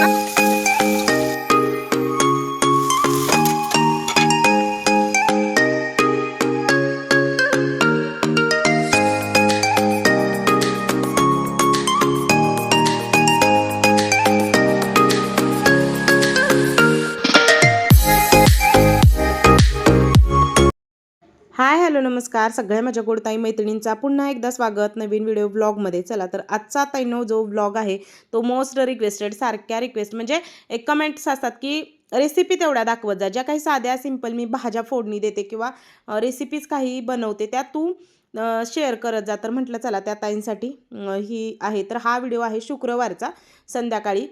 हाय नमस्कार. सगळ्या माझ्या गोडताई मैत्रिणींचा पुन्हा एकदा स्वागत. नवीन व्हिडिओ ब्लॉगमध्ये चला तर आजचा ताईनो जो ब्लॉग आहे तो मोस्ट रिक्वेस्टेड सारख्या रिक्वेस्ट म्हणजे एक कमेंट्स असतात की रेसिपी तेवढ्या दाखवत जा. ज्या काही साध्या सिंपल मी भाज्या फोडणी देते किंवा रेसिपीज काही बनवते त्या तू शेअर करत जा. तर म्हटलं चला त्या ताईंसाठी ही आहे. तर हा व्हिडिओ आहे शुक्रवारचा संध्याकाळी.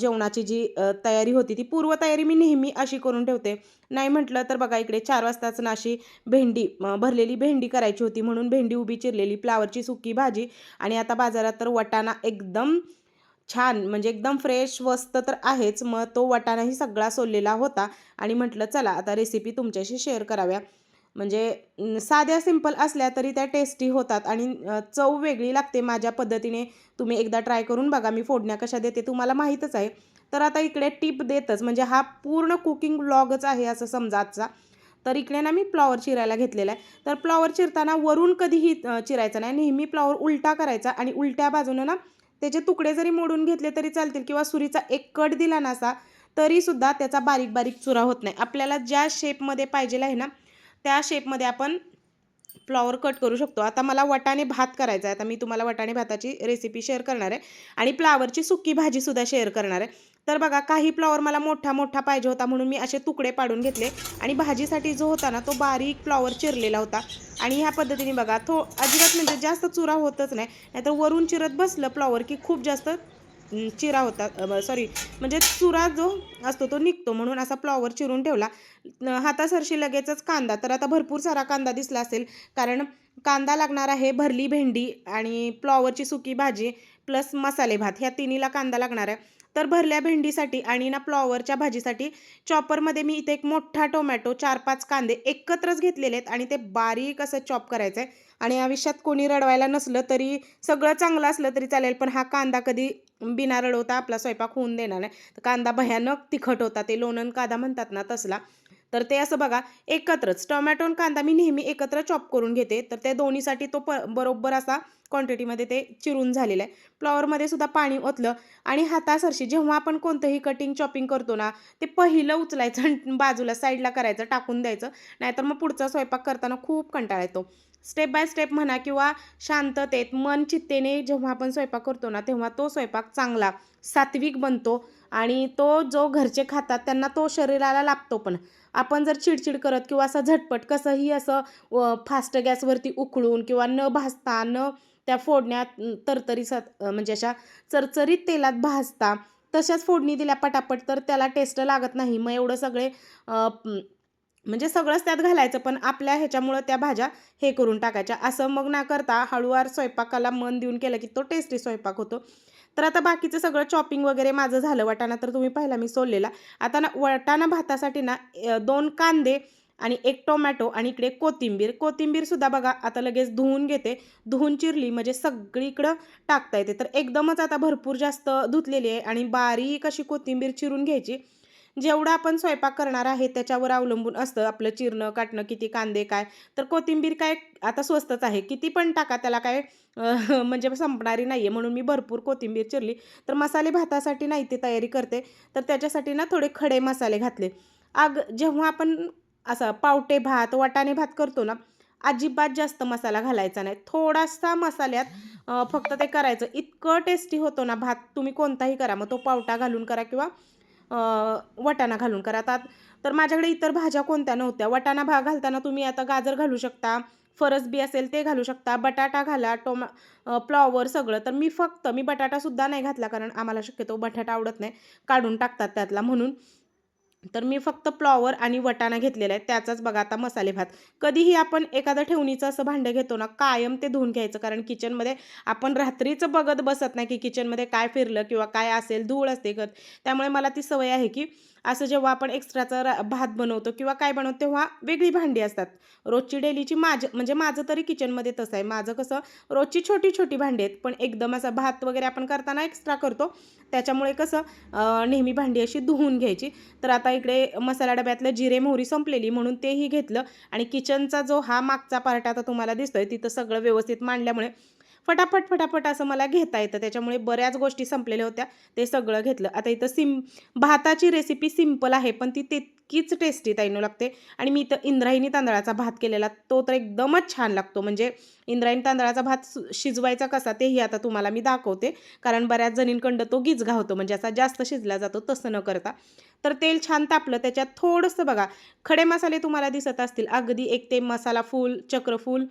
जेवणाची जी तयारी होती ती पूर्वतयारी मी नेहमी अशी करून ठेवते. नाही म्हटलं तर बघा इकडे चार वाजताच ना अशी भेंडी भरलेली भेंडी करायची होती म्हणून भेंडी उभी चिरलेली फ्लावरची सुकी भाजी आणि आता बाजारात तर वटाणा एकदम छान म्हणजे एकदम फ्रेश वस्त तर आहेच मग तो वटाणाही सगळा सोललेला होता आणि म्हटलं चला आता रेसिपी तुमच्याशी शेअर कराव्या. म्हणजे साध्या सिंपल असल्या तरी त्या टेस्टी होतात आणि चव वेगळी लागते माझ्या पद्धतीने. तुम्ही एकदा ट्राय करून बघा मी फोडण्या कशा देते तुम्हाला माहीतच आहे. तर आता इकडे टिप देतच म्हणजे हा पूर्ण कुकिंग ब्लॉगच आहे असं समजा आजचा. तर इकडे ना मी फ्लॉवर चिरायला घेतलेला आहे. तर फ्लॉवर चिरताना वरून कधीही चिरायचं चिरायचा नाही. नेहमी फ्लॉवर उलटा करायचा आणि उलट्या बाजूनं ना त्याचे तुकडे जरी मोडून घेतले तरी चालतील किंवा सुरीचा एक कट दिला नसा तरीसुद्धा त्याचा बारीक बारीक चुरा होत नाही. आपल्याला ज्या शेपमध्ये पाहिजेला आहे ना त्या शेपमध्ये आपण फ्लॉवर कट करू शकतो. आता मला वटाणे भात करायचा आहे. आता मी तुम्हाला वटाणे भाताची रेसिपी शेअर करणार आहे. आणि फ्लावरची सुकी भाजीसुद्धा शेअर करणार आहे. तर बघा काही फ्लॉवर मला मोठा मोठा पाहिजे होता म्हणून मी असे तुकडे पाडून घेतले. आणि भाजीसाठी जो होता ना तो बारीक फ्लॉवर चिरलेला होता. आणि ह्या पद्धतीने बघा थो अजिबात म्हणजे जास्त चुरा होतच नाही. नाहीतर वरून चिरत बसलं फ्लॉवर की खूप जास्त चिरा होता सॉरी म्हणजे चुरा जो असतो तो निघतो म्हणून असा फ्लॉवर चिरून ठेवला. हातासरशी लगेचच कांदा तर आता भरपूर सारा कांदा दिसला असेल. कारण कांदा लागणार आहे भरली भेंडी आणि फ्लॉवरची सुकी भाजी प्लस मसाले भात ह्या तिन्हीला कांदा लागणार आहे. तर भरल्या भेंडीसाठी आणि ना फ्लॉवरच्या भाजीसाठी चॉपरमध्ये मी इथे एक मोठा टोमॅटो चार पाच कांदे एकत्रच घेतलेले आहेत आणि ते बारीक असं चॉप करायचं आहे आणि आयुष्यात कोणी रडवायला नसलं तरी सगळं चांगलं असलं तरी चालेल पण हा कांदा कधी बिना रडवता आपला स्वयंपाक होऊन देणार नाही. तर कांदा भयानक तिखट होता ते लोणन कांदा म्हणतात ना तसला. तर ते असं बघा एकत्रच. टोमॅटो आणि कांदा मी नेहमी एकत्र चॉप करून घेते. तर त्या दोन्हीसाठी तो प बरोबर असा क्वांटिटीमध्ये ते चिरून झालेलं आहे. फ्लॉवरमध्ये सुद्धा पाणी ओतलं आणि हातासरशी जेव्हा आपण कोणतंही कटिंग चॉपिंग करतो ना ते पहिलं उचलायचं बाजूला साईडला करायचं टाकून द्यायचं. नाहीतर मग पुढचा स्वयंपाक करताना खूप कंटाळा येतो. स्टेप बाय स्टेप म्हणा किंवा शांततेत मन चित्तेने जेव्हा आपण स्वयंपाक करतो ना तेव्हा तो स्वयंपाक चांगला सात्विक बनतो आणि तो जो घरचे खातात त्यांना तो शरीराला लाभतो पण. आपण जर चिडचिड करत किंवा असं झटपट कसंही असं फास्ट गॅसवरती उकळून किंवा न भाजता न त्या फोडण्यात तरतरीसात म्हणजे अशा चरचरीत तेलात भाजता तशाच फोडणी दिल्या पटापट तर त्याला टेस्ट लागत नाही. मग एवढं सगळे म्हणजे सगळंच त्यात घालायचं पण आपल्या ह्याच्यामुळं त्या भाज्या हे करून टाकायच्या. असं मग ना करता हळूवार स्वयंपाकाला मन देऊन केलं की तो टेस्टी स्वयंपाक होतो. तर आता बाकीचं सगळं चॉपिंग वगैरे माझं झालं वाटाणा तर तुम्ही पाहिला मी सोललेला. आता ना वाटाणा भातासाठी ना दोन कांदे आणि एक टोमॅटो आणि इकडे कोथिंबीर. कोथिंबीरसुद्धा बघा आता लगेच धुवून घेते. धुवून चिरली म्हणजे सगळीकडं टाकता येते. तर एकदमच आता भरपूर जास्त धुतलेली आहे आणि बारीक अशी कोथिंबीर चिरून घ्यायची. जेवढं आपण स्वयंपाक करणार आहे त्याच्यावर अवलंबून असतं. आपलं चिरणं काटणं किती कांदे काय? तर कोथिंबीर काय आता स्वस्तच आहे. किती पण टाका त्याला काय म्हणजे संपणारी नाही आहे म्हणून मी भरपूर कोथिंबीर चिरली. तर मसाले भातासाठी नाही ती तयारी करते. तर त्याच्यासाठी ना थोडे खडे मसाले घातले. आग जेव्हा आपण असं पावटे भात वाटाणे भात करतो ना अजिबात जास्त मसाला घालायचा नाही. थोडासा मसाल्यात फक्त ते करायचं. इतकं टेस्टी होतो ना भात तुम्ही कोणताही करा. मग तो पावटा घालून करा किंवा वाटाणा घालून करा आता तर माझ्याकडे इतर भाज्या कोणत्या नव्हत्या? वाटाणा भा घालताना तुम्ही आता गाजर घालू शकता फरस बी असेल ते घालू शकता बटाटा घाला टोमा प्लॉवर फ्लॉवर सगळं. तर मी फक्त मी बटाटासुद्धा नाही घातला कारण आम्हाला शक्यतो बटाटा आवडत नाही. काढून टाकतात त्यातला म्हणून. तर मी फक्त फ्लॉवर आणि वटाणा घेतलेला आहे त्याचाच बघा आता मसाले भात. कधीही आपण एखादं ठेवणीचं असं भांडं घेतो ना कायम ते धुवून घ्यायचं कारण किचनमध्ये आपण रात्रीचं बघत बसत नाही की किचनमध्ये काय फिरलं किंवा काय असेल धूळ असते त्यामुळे मला ती सवय आहे की असं जेव्हा आपण एक्स्ट्राचा रा भात बनवतो किंवा काय बनवतो तेव्हा वेगळी भांडी असतात. रोजची डेलीची माझं म्हणजे माझं तरी किचनमध्ये तसं आहे. माझं कसं रोजची छोटी छोटी भांडी आहेत पण एकदम असं भात वगैरे आपण करताना एक्स्ट्रा करतो. त्याच्यामुळे कसं नेहमी भांडी अशी धुवून घ्यायची. तर आता इकडे मसाला डब्यातलं जिरे मोहरी संपलेली म्हणून तेही घेतलं. आणि किचनचा जो हा मागचा पार्ट आता तुम्हाला दिसतोय तिथं सगळं व्यवस्थित मांडल्यामुळे फटाफट फटाफट असं मला घेता येतं. त्याच्यामुळे बऱ्याच गोष्टी संपलेल्या होत्या. ते सगळं घेतलं. आता इथं सिम भाताची रेसिपी सिंपल आहे पण ती तितकीच टेस्टी ताईनं लागते. आणि मी इथं इंद्रायणी तांदळाचा भात केलेला तो तर एकदमच छान लागतो. म्हणजे इंद्रायणी तांदळाचा भात शिजवायचा कसा तेही आता तुम्हाला मी दाखवते. कारण बऱ्याच जणींकडं तो गिजगा होतो. म्हणजे असा जास्त शिजला जातो तसं न करता. तर तेल छान तापलं. त्याच्यात थोडंसं बघा खडे मसाले तुम्हाला दिसत असतील. अगदी एक ते मसाला फूल चक्रफूल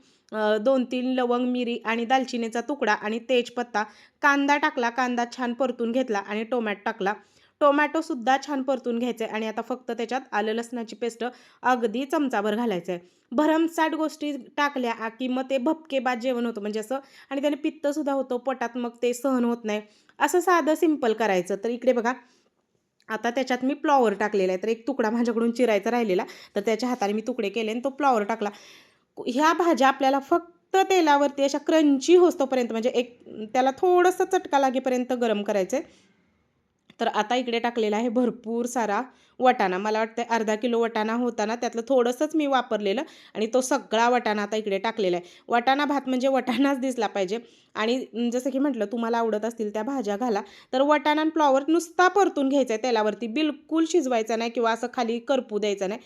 दोन तीन लवंग मिरी आणि दालचिनीचा तुकडा आणि तेजपत्ता कांदा टाकला कांदा छान परतून घेतला आणि टोमॅटो टाकला. टोमॅटोसुद्धा छान परतून घ्यायचे आणि आता फक्त त्याच्यात आलं लसणाची पेस्ट अगदी चमचाभर घालायचं आहे भरमसाठ गोष्टी टाकल्या की मग ते भपकेबाद जेवण होतं. म्हणजे असं आणि त्याने पित्तसुद्धा होतं पोटात मग ते सहन होत नाही. असं साधं सिंपल करायचं. तर इकडे बघा आता त्याच्यात मी फ्लॉवर टाकलेला आहे. तर एक तुकडा माझ्याकडून चिरायचा राहिलेला. तर त्याच्या हाताने मी तुकडे केले आणि तो फ्लॉवर टाकला. ह्या भाज्या आपल्याला फक्त तेलावरती अशा क्रंची होस्तोपर्यंत म्हणजे एक त्याला थोडंसं चटका लागेपर्यंत गरम करायचं आहे तर आता इकडे टाकलेला आहे भरपूर सारा वटाणा. मला वाटतं अर्धा किलो वटाणा होताना त्यातलं थोडंसंच मी वापरलेलं आणि तो सगळा वटाणा आता इकडे टाकलेला आहे. वटाणा भात म्हणजे वटाणाच दिसला पाहिजे. आणि जसं की म्हटलं तुम्हाला आवडत असतील त्या भाज्या घाला. तर वटाणा आणि फ्लॉवर नुसता परतून घ्यायचा आहे तेलावरती. बिलकुल शिजवायचा नाही किंवा असं खाली करपू द्यायचा नाही.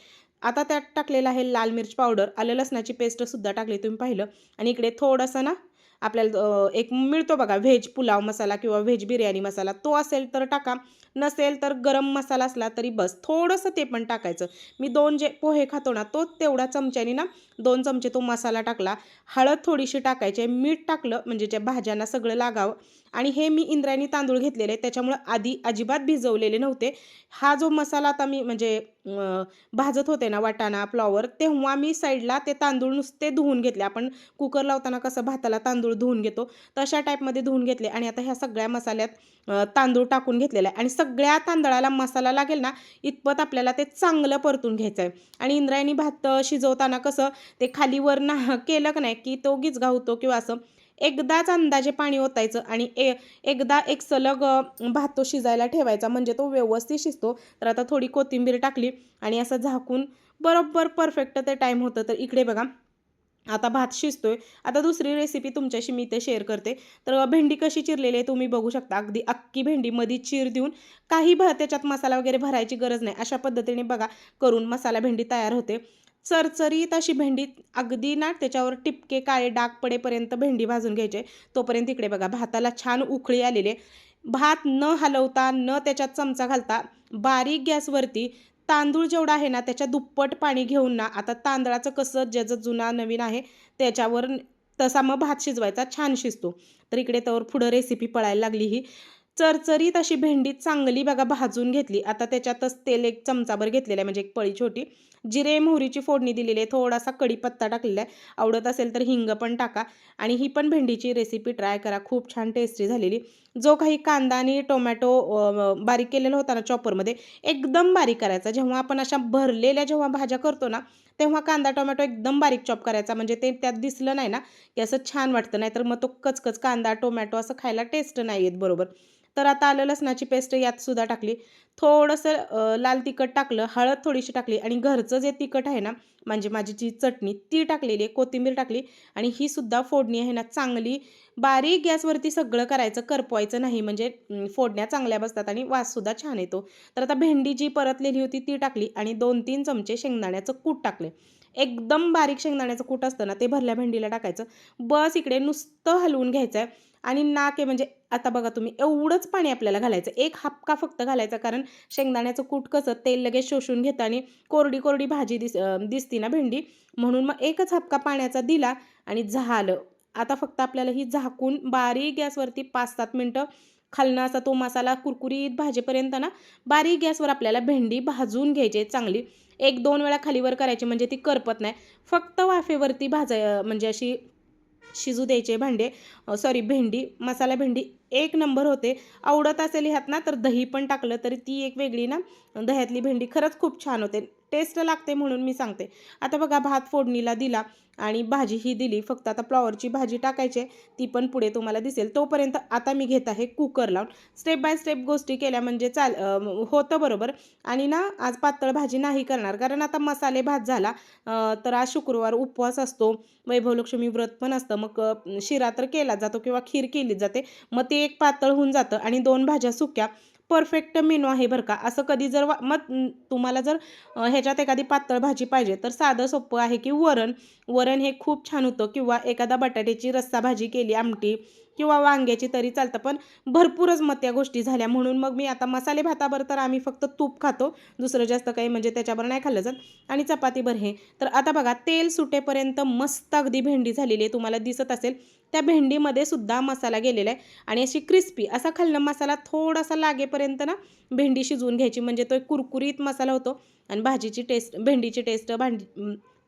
आता त्यात टाकलेलं आहे लाल मिरच पावडर. आलं लसणाची पेस्टसुद्धा टाकली तुम्ही पाहिलं. आणि इकडे थोडंसं ना आपल्याला एक मिळतो बघा व्हेज पुलाव मसाला किंवा व्हेज बिर्याणी मसाला तो असेल तर टाका. नसेल तर गरम मसाला असला तरी बस. थोडंसं ते पण टाकायचं. मी दोन जे पोहे खातो ना तो तेवढ्या चमच्यानी ना दोन चमचे तो मसाला टाकला. हळद थोडीशी टाकायची मीठ टाकलं म्हणजे ज्या भाज्यांना सगळं लागावं आणि हे मी इंद्रायणी तांदूळ घेतलेले त्याच्यामुळं आधी अजिबात भिजवलेले नव्हते. हा जो मसाला आता मी म्हणजे भाजत होते ना वाटाणा फ्लॉवर तेव्हा मी साईडला ते तांदूळ नुसते धुवून घेतले. आपण कुकर लावताना कसं भाताला तांदूळ धुवून घेतो तशा टाईपमध्ये धुवून घेतले आणि आता ह्या सगळ्या मसाल्यात तांदूळ टाकून घेतलेला आहे. आणि सगळ्या तांदळाला मसाला लागेल ना इतपत आपल्याला ते चांगलं परतून घ्यायचं आहे. आणि इंद्रायणी भात शिजवताना कसं ते खालीवर ना केलं का नाही की तो गिजगा होतो किंवा असं एकदाच अंदाजे पाणी ओतायचं आणि ए एकदा एक सलग भात तो शिजायला ठेवायचा. म्हणजे तो व्यवस्थित शिजतो. तर आता थोडी कोथिंबीर टाकली आणि असं झाकून बरोबर परफेक्ट ते टाईम होतं. तर इकडे बघा आता भात शिजतोय. आता दुसरी रेसिपी तुमच्याशी मी ते शेअर करते. तर भेंडी कशी चिरलेली आहे तुम्ही बघू शकता. अगदी अख्खी भेंडी मध्ये चीर देऊन काही भात त्याच्यात मसाला वगैरे भरायची गरज नाही. अशा पद्धतीने बघा करून मसाला भेंडी तयार होते. चरचरीत अशी भेंडी अगदी ना त्याच्यावर टिपके काळे डाग पडेपर्यंत भेंडी भाजून घ्यायचे. तोपर्यंत इकडे बघा भाताला छान उखळी आलेली आहे. भात न हलवता न त्याच्यात चमचा घालता बारीक गॅसवरती तांदूळ जेवढा आहे ना त्याच्या दुप्पट पाणी घेऊन ना आता तांदळाचं कसं ज्याचं जुना नवीन आहे त्याच्यावर तसा मग भात शिजवायचा छान शिजतो. तर इकडे त्यावर पुढं रेसिपी पळायला लागली ही. चरचरीत अशी भेंडी चांगली बघा भाजून घेतली. आता त्याच्यातच तेल एक चमचाभर घेतलेलं आहे म्हणजे एक पळी छोटी. जिरे मोहरीची फोडणी दिलेली आहे. थोडासा कढीपत्ता टाकलेला आहे. आवडत असेल तर हिंग पण टाका. आणि ही पण भेंडीची रेसिपी ट्राय करा. खूप छान टेस्टी झालेली. जो काही कांदा आणि टोमॅटो बारीक केलेला होता ना चॉपरमध्ये एकदम बारीक करायचा. जेव्हा आपण अशा भरलेल्या जेव्हा भाज्या करतो ना तेव्हा कांदा टोमॅटो एकदम बारीक चॉप करायचा. म्हणजे ते त्यात दिसलं नाही ना की असं छान वाटतं. नाही तर मग तो कचकच कांदा टोमॅटो असं खायला टेस्ट नाही येत बरोबर? तर आता आलं लसणाची पेस्ट यात सुद्धा टाकली. थोडंसं लाल तिखट टाकलं हळद थोडीशी टाकली आणि घरचं जे तिखट आहे ना म्हणजे माझी जी चटणी ती टाकलेली आहे कोथिंबीर टाकली आणि ही सुद्धा फोडणी आहे ना चांगली बारीक गॅसवरती सगळं करायचं करपवायचं नाही म्हणजे फोडण्या चांगल्या बसतात आणि वाससुद्धा छान येतो. तर आता भेंडी जी परतलेली होती ती टाकली आणि दोन तीन चमचे शेंगदाण्याचं कूट टाकले. एकदम बारीक शेंगदाण्याचं कूट असतं ना ते भरल्या भेंडीला टाकायचं. बस इकडे नुसतं हलवून घ्यायचं आहे आणि नाक आहे म्हणजे आता बघा तुम्ही एवढंच पाणी आपल्याला घालायचं. एक हापका फक्त घालायचा कारण शेंगदाण्याचं कूट कसं तेल लगेच शोषून घेतं आणि कोरडी कोरडी भाजी दिस दिसती ना भेंडी. म्हणून मग एकच हापका पाण्याचा दिला आणि झालं. आता फक्त आपल्याला ही झाकून बारीक गॅसवरती पाच सात मिनटं खालनं असा तो मसाला कुरकुरीत भाजेपर्यंत ना बारीक गॅसवर आपल्याला भेंडी भाजून घ्यायची आहे चांगली. एक दोन वेळा खालीवर करायची म्हणजे ती करपत नाही. फक्त वाफेवरती भाजाय म्हणजे अशी शिजू द्यायचे भांडे सॉरी भेंडी मसाला भेंडी एक नंबर होते. आवडत असेल ह्यात ना तर दही पण टाकलं तरी ती एक वेगळी ना दह्यातली भेंडी खरंच खूप छान होते. टेस्ट लागते म्हणून मी सांगते. आता बघा भात फोडणीला दिला आणि भाजी ही दिली. फक्त आता फ्लॉवरची भाजी टाकायची आहे, ती पण पुढे तुम्हाला दिसेल. तोपर्यंत आता मी घेत आहे कुकर लावून. स्टेप बाय स्टेप गोष्टी केल्या म्हणजे चाल होतं बरोबर. आणि ना आज पातळ भाजी नाही करणार. कारण आता मसाले भात झाला तर आज शुक्रवार उपवास असतो. वैभवलक्ष्मी व्रत पण असतं. मग शिरा तर केला जातो किंवा खीर केली जाते. मग ते एक पातळ होऊन जातं आणि दोन भाज्या सुक्या. परफेक्ट मेनू आहे बरं का. असं कधी जर वा मग तुम्हाला जर ह्याच्यात एखादी पातळ भाजी पाहिजे तर साधं सोपं आहे की वरण. वरण हे खूप छान होतं. किंवा एखादा बटाट्याची रस्सा भाजी केली आमटी किंवा वांग्याची तरी चालतं. पण भरपूरच मग त्या गोष्टी झाल्या. म्हणून मग मी आता मसाले भाताबर तर आम्ही फक्त तूप खातो. दुसरं जास्त काही म्हणजे त्याच्यावर नाही खाल्लं जात. आणि चपातीभर हे. तर आता बघा तेल सुटेपर्यंत मस्त अगदी भेंडी झालेली आहे. तुम्हाला दिसत असेल त्या भेंडीमध्ये सुद्धा मसाला गेलेला आहे. आणि अशी क्रिस्पी असा खाल्लं मसाला थोडासा लागेपर्यंत ना भेंडी शिजवून घ्यायची. म्हणजे तो एक कुरकुरीत मसाला होतो. आणि भाजीची टेस्ट भेंडीची टेस्ट भांडी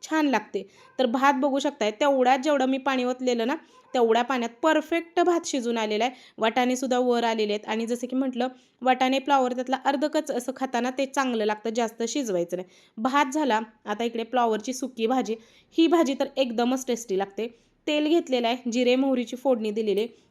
छान लागते. तर भात बघू शकताय तेवढ्यात जेवढं मी पाणी ओतलेलं ना तेवढ्या पाण्यात परफेक्ट भात शिजून आलेला आहे. वाटाणेसुद्धा वर आलेले आहेत आणि जसं की म्हटलं वाटाणे फ्लॉवर त्यातला अर्धकच असं खाताना ते चांगलं लागतं जास्त शिजवायचं नाही. भात झाला आता इकडे फ्लॉवरची सुकी भाजी ही भाजी तर एकदमच टेस्टी लागते. तेल घेतलेलं आहे जिरे मोहरीची फोडणी दिलेली आहे.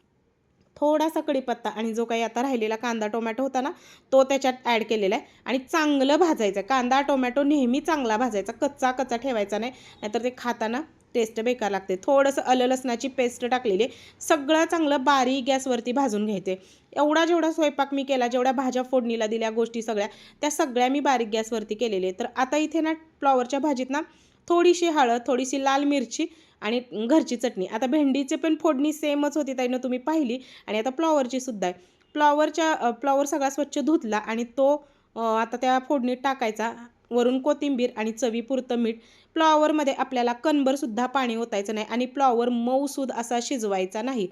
थोडासा कढीपत्ता आणि जो काही आता राहिलेला कांदा टोमॅटो होता ना तो त्याच्यात ॲड केलेला आहे. आणि चांगलं भाजायचं कांदा टोमॅटो नेहमी चांगला भाजायचा. कच्चा कच्चा ठेवायचा नाही. नाहीतर ते खाताना टेस्ट बेकार लागते. थोडंसं आलं लसणाची पेस्ट टाकलेली आहे. सगळं चांगलं बारीक गॅसवरती भाजून घ्यायचे. एवढा जेवढा स्वयंपाक मी केला जेवढ्या भाज्या फोडणीला दिल्या गोष्टी सगळ्या त्या सगळ्या मी बारीक गॅसवरती केलेल्या आहे तर आता इथे ना फ्लॉवरच्या भाजीत ना थोडीशी हळद थोडीशी लाल मिरची आणि घरची चटणी. आता भेंडीचे पण फोडणी सेमच होती ताईनं तुम्ही पाहिली. आणि आता फ्लॉवरची सुद्धा आहे. फ्लॉवरच्या फ्लॉवर सगळा स्वच्छ धुतला आणि तो आता त्या फोडणीत टाकायचा. वरून कोथिंबीर आणि चवीपुरतं मीठ. फ्लॉवरमध्ये आपल्याला कणभरसुद्धा पाणी ओतायचं नाही आणि फ्लॉवर मऊसूद असा शिजवायचा नाही.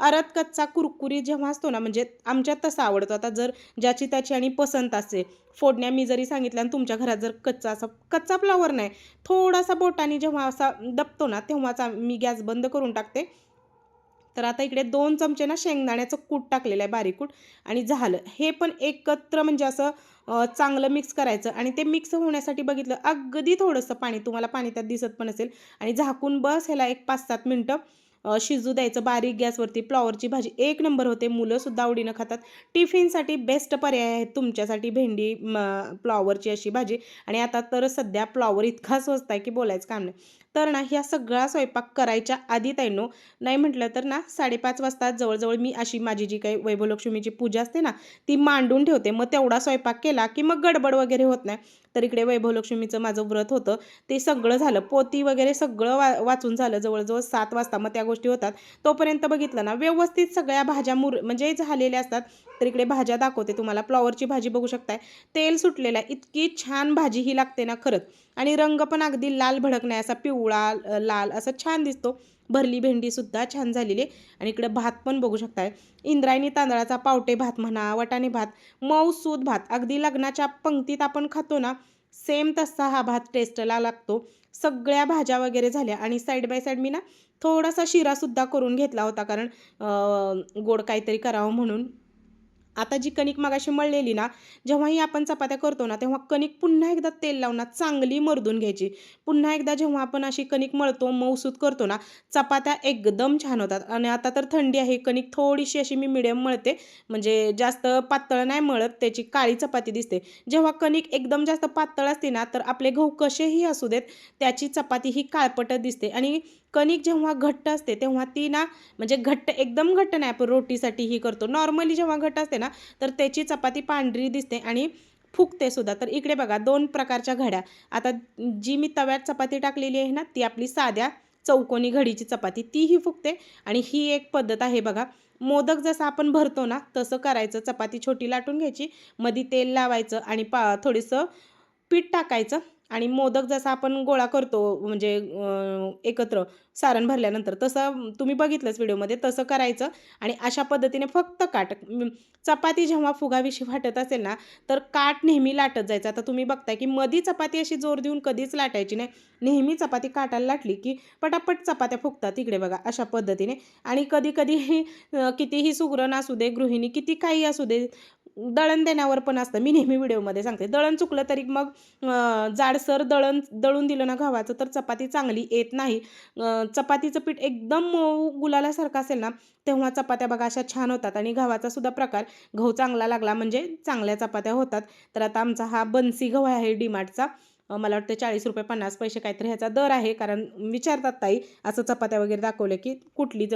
अरत कच्चा कुरकुरी जेव्हा असतो ना म्हणजे आमच्यात तसा आवडतो. आता जर ज्याची त्याची आणि पसंत असेल फोडण्या मी जरी सांगितल्या आणि तुमच्या घरात जर कच्चा असा कच्चा फ्लॉवर नाही थोडासा बोटाने जेव्हा असा दबतो ना तेव्हाच मी गॅस बंद करून टाकते. तर आता इकडे दोन चमचे ना शेंगदाण्याचं कूट टाकलेलं आहे बारीक कूट आणि झालं. हे पण एकत्र म्हणजे असं चांगलं मिक्स करायचं आणि ते मिक्स होण्यासाठी बघितलं अगदी थोडंसं पाणी तुम्हाला पाणी त्यात दिसत पण असेल आणि झाकून बस ह्याला एक पाच सात मिनटं शिजू द्यायचं बारीक गॅसवरती. फ्लॉवरची भाजी एक नंबर होते. मुलंसुद्धा आवडीनं खातात. टिफिनसाठी बेस्ट पर्याय आहे तुमच्यासाठी भेंडी म, फ्लॉवरची अशी भाजी. आणि आता तर सध्या फ्लॉवर इतका स्वस्त आहे की बोलायचं काम नाही. तर ना ह्या सगळा स्वयंपाक करायच्या आधी ताईनो नाही म्हटलं तर ना साडेपाच वाजता जवळजवळ मी अशी माझी जी काही वैभवलक्ष्मीची पूजा असते ना ती मांडून ठेवते. मग तेवढा स्वयंपाक केला की मग गडबड वगैरे होत नाही. तर इकडे वैभवलक्ष्मीचं माझं व्रत होतं. ते सगळं झालं. पोती वगैरे सगळं वा वाचून झालं. जवळजवळ सात वाजता मग त्या गोष्टी होतात. तोपर्यंत बघितलं ना व्यवस्थित सगळ्या भाज्या मुर म्हणजे झालेल्या असतात. तर इकडे भाज्या दाखवते तुम्हाला. फ्लॉवरची भाजी बघू शकताय. तेल सुटलेलं आहे. इतकी छान भाजी ही लागते ना खरंच. आणि रंग पण अगदी लाल भडक नाही असा पिवळा लाल असा छान दिसतो. भरली भेंडीसुद्धा छान झालेली आहे. आणि इकडे भात पण बघू शकताय. इंद्रायणी तांदळाचा पावटे भात म्हणा वटाणे भात मऊसूद भात अगदी लग्नाच्या पंक्तीत आपण खातो ना सेम तसा हा भात टेस्टला लागतो. सगळ्या भाज्या वगैरे झाल्या आणि साईड बाय साईड मी ना थोडासा शिरासुद्धा करून घेतला होता कारण गोड काहीतरी करावं म्हणून. आता जी कणिक मागाशी मळलेली ना जेव्हाही आपण चपात्या करतो ना तेव्हा कणिक पुन्हा एकदा तेल लावून ना चांगली मर्दून घ्यायची. पुन्हा एकदा जेव्हा आपण अशी कणिक मळतो मऊसूत करतो ना चपात्या एकदम छान होतात. आणि आता तर थंडी आहे कणिक थोडीशी अशी मी मिडियम मळते. म्हणजे जास्त पातळ नाही मळत त्याची काळी चपाती दिसते. जेव्हा कणिक एकदम जास्त पातळ असते ना तर आपले गहू कसेही असू देत त्याची चपाती ही काळपटत दिसते. आणि कणिक जेव्हा घट्ट असते तेव्हा ती ना म्हणजे घट्ट एकदम घट्ट नाही आपण रोटीसाठी ही करतो. नॉर्मली जेव्हा घट्ट असते ना तर त्याची चपाती पांढरी दिसते आणि फुगते सुद्धा. तर इकडे बघा दोन प्रकारच्या घड्या. आता जी मी तव्यात चपाती टाकलेली आहे ना ती आपली साध्या चौकोनी घडीची चपाती तीही फुकते आणि ही एक पद्धत आहे बघा मोदक जसं आपण भरतो ना तसं करायचं. चपाती छोटी लाटून घ्यायची मधी तेल लावायचं आणि पा थोडंसं पीठ टाकायचं. आणि मोदक जसा आपण गोळा करतो म्हणजे एकत्र सारण भरल्यानंतर तसं तुम्ही बघितलंच व्हिडिओमध्ये तसं करायचं आणि अशा पद्धतीने फक्त काट चपाती जेव्हा फुगाविषयी वाटत असेल ना तर काट नेहमी लाटत जायचं. आता तुम्ही बघताय की मधी चपाती अशी जोर देऊन कधीच लाटायची नाही. नेहमी चपाती काटायला लाटली की पटापट चपात्या फुगतात. इकडे बघा अशा पद्धतीने. आणि कधी कधी कितीही सुगरण असू दे गृहिणी किती काही असू दे दळण देण्यावर पण असतं. मी नेहमी व्हिडिओमध्ये सांगते. दळण चुकलं तरी मग जाडसर दळण दळून दिलं ना गव्हाचं तर चपाती चांगली येत नाही. चपातीचं पीठ एकदम मऊ गुलालासारखं असेल ना तेव्हा चपात्या बघा अशा छान होतात. आणि गव्हाचा सुद्धा प्रकार गहू चांगला लागला म्हणजे चांगल्या चपात्या होतात. तर आता आमचा हा बन्सी गहू आहे डीमार्टचा. मला वाटतं चाळीस रुपये पन्नास पैसे काहीतरी ह्याचा दर आहे. कारण विचारतात ताई असं चपात्या वगैरे दाखवले की कुठली ज-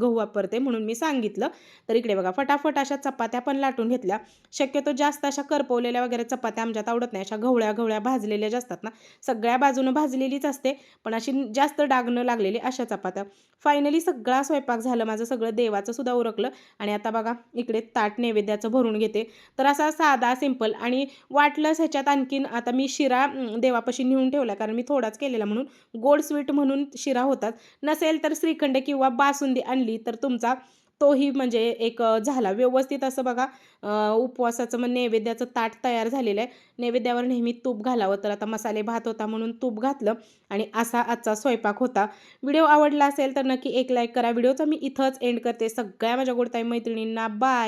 गहू वापरते म्हणून मी सांगितलं. तर इकडे बघा फटाफट अशा चपात्या पण लाटून घेतल्या. शक्यतो जास्त अशा करपवलेल्या वगैरे चपात्या आमच्यात आवडत नाही. अशा घवळ्या घवळ्या भाजलेल्या ज्या असतात ना सगळ्या बाजूनं भाजलेलीच असते. पण अशी जास्त डाग न लागलेली अशा चपात्या. फायनली सगळा स्वयंपाक झालं माझं सगळं देवाचं सुद्धा उरकलं. आणि आता बघा इकडे ताट नैवेद्याचं भरून घेते. तर असा साधा सिंपल आणि वाटलंच ह्याच्यात आणखीन आता मी शिरा देवापाशी नेऊन ठेवला कारण मी थोडाच केलेला म्हणून. गोड स्वीट म्हणून शिरा होतात. नसेल तर श्रीखंड किंवा बासुंदी आणली तर तुमचा तोही म्हणजे एक झाला. व्यवस्थित असं बघा उपवासाचं मग नैवेद्याचं ताट तयार झालेलं आहे. नैवेद्यावर नेहमी तूप घालावं. तर आता मसाले भात होता म्हणून तूप घातलं आणि असा आजचा स्वयंपाक होता. व्हिडिओ आवडला असेल तर नक्की एक लाईक करा. व्हिडिओचा मी इथंच एंड करते. सगळ्या माझ्या गोडताई मैत्रिणींना बाय